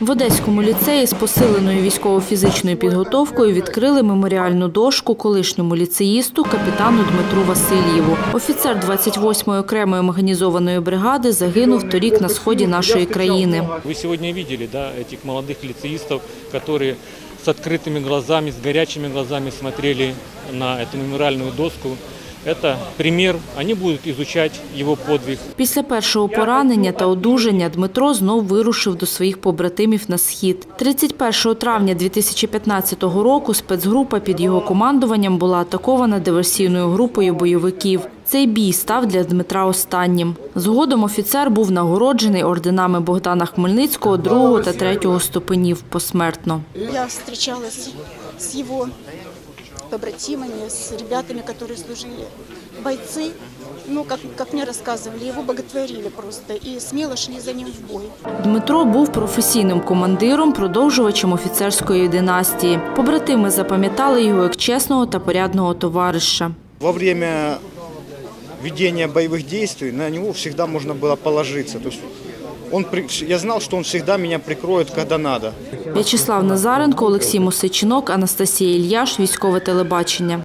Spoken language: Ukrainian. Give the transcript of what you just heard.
В Одеському ліцеї з посиленою військово-фізичною підготовкою відкрили меморіальну дошку колишньому ліцеїсту капітану Дмитру Васильєву. Офіцер 28-ї окремої механізованої бригади загинув торік на сході нашої країни. Вы сегодня видели, да, этих молодых лицеистов, которые с открытыми глазами, с горячими глазами смотрели на эту мемориальную доску. Это пример, они будут изучать его подвиг. Після першого поранення та одужання Дмитро знов вирушив до своїх побратимів на схід. 31 травня 2015 року спецгрупа під його командуванням була атакована диверсійною групою бойовиків. Цей бій став для Дмитра останнім. Згодом офіцер був нагороджений орденами Богдана Хмельницького другого та третього ступенів посмертно. Я встречалась с его побратимами, с ребятами, которые служили. Бойцы, ну, как, как мне рассказывали, его боготворили просто и смело шли за ним в бой. Дмитро був професійним командиром, продовжувачем офіцерської династії. Побратими запам'ятали його як чесного та порядного товариша. Во время ведения боевых действий на него всегда можно было положиться. То есть он, я знал, что он всегда меня прикроет, когда надо. В'ячеслав Назаренко, Олексій Мосичинок, Анастасія Ільяш, військове телебачення.